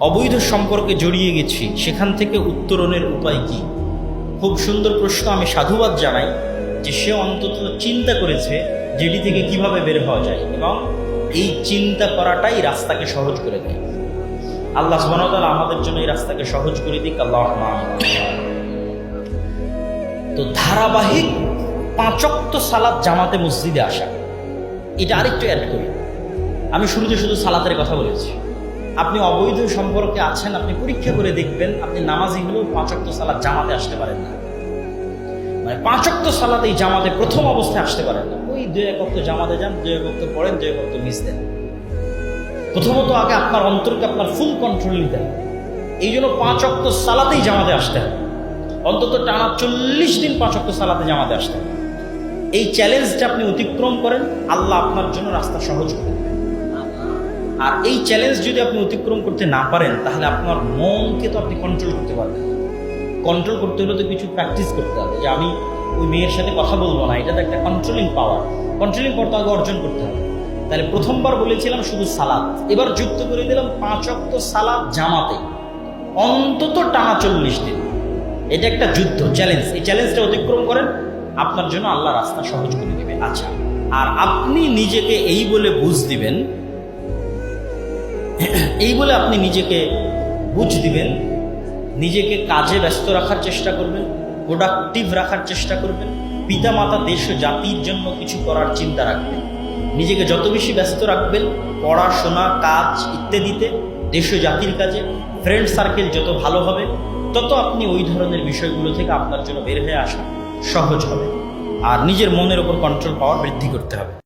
অবৈধ সম্পর্কে জড়িয়ে গেছি, সেখান থেকে উত্তরণের উপায় কি? খুব সুন্দর প্রশ্ন আমি সাধুবাদ জানাই যে সে অন্তত চিন্তা করেছে যেটি থেকে কীভাবে বের হওয়া যায় এবং এই চিন্তা করাটাই রাস্তাকে সহজ করে দেয়। আল্লাহ সুবহানাহু আমাদের জন্য এই রাস্তাকে সহজ করে দিক, আল্লাহ তো ধারাবাহিক পাঁচক্ত সালাদ জামাতে মসজিদে আসা। এটা আরেকটু অ্যাড করি। আমি শুরুতে শুধু সালাতের কথা বলেছি। আপনি অবৈধ সম্পর্কে আছেন, আপনি পরীক্ষা করে দেখবেন, আপনি নামাজি হলেও পাঁচক্ত সালাদ জামাতে আসতে পারেন না। মানে পাঁচক্ত সালাদ এই জামাতে প্রথম অবস্থায় আসতে পারেন না। ওই দুই এক অক্ত জামাতে যান, দুই এক অক্ত পড়েন, দুই এক অক্ত মিস দেন। প্রথমত আগে আপনার অন্তরকে আপনার ফুল কন্ট্রোল নিতে হবে। এই জন্য পাঁচ অক্ত সালাতেই জামাতে আসতে হবে। অন্তত টানা চল্লিশ দিন পাঁচ অক্ত সালাতে জামাতে আসতে হবে। এই চ্যালেঞ্জটা আপনি অতিক্রম করেন, আল্লাহ আপনার জন্য রাস্তা সহজ করে দেবেন। আর এই চ্যালেঞ্জ যদি আপনি অতিক্রম করতে না পারেন, তাহলে আপনার মনকে তো আপনি কন্ট্রোল করতে পারবেন কন্ট্রোল করতে হলে তো কিছু প্র্যাকটিস করতে হবে। যে আমি ওই মেয়ের সাথে কথা বলব না, এটা তো একটা কন্ট্রোলিং পাওয়ার কন্ট্রোলিং পাওয়ার তো আগে অর্জন করতে হবে। তাহলে প্রথমবার বলেছিলাম শুধু সালাদ। এবার যুক্ত করে দিলাম পাঁচ অক্ত সালাদ জামাতে। অন্তত টানা চল্লিশ দিন। এটা একটা যুদ্ধ চ্যালেঞ্জ এই চ্যালেঞ্জটা অতিক্রম করেন, আপনার জন্য আল্লাহ রাস্তা সহজ করে দিবে। আচ্ছা আর আপনি নিজেকে এই বলে বুঝ দিবেন এই বলে আপনি নিজেকে বুঝ দিবেন, নিজেকে কাজে ব্যস্ত রাখার চেষ্টা করবেন প্রোডাক্টিভ রাখার চেষ্টা করবেন পিতা মাতা দেশ ও জাতির জন্য কিছু করার চিন্তা রাখবেন। নিজেকে যত বেশি ব্যস্ত রাখবেন পড়াশোনা কাজ ইত্যাদিতে, দেশ ও জাতির কাজে ফ্রেন্ড সার্কেল যত ভালো হবে, তত আপনি ওই ধরনের বিষয়গুলো থেকে আপনার জন্য বের হয়ে আসা সহজ হবে। আর নিজের মনের ওপর কন্ট্রোল পাওয়ার বৃদ্ধি করতে হবে।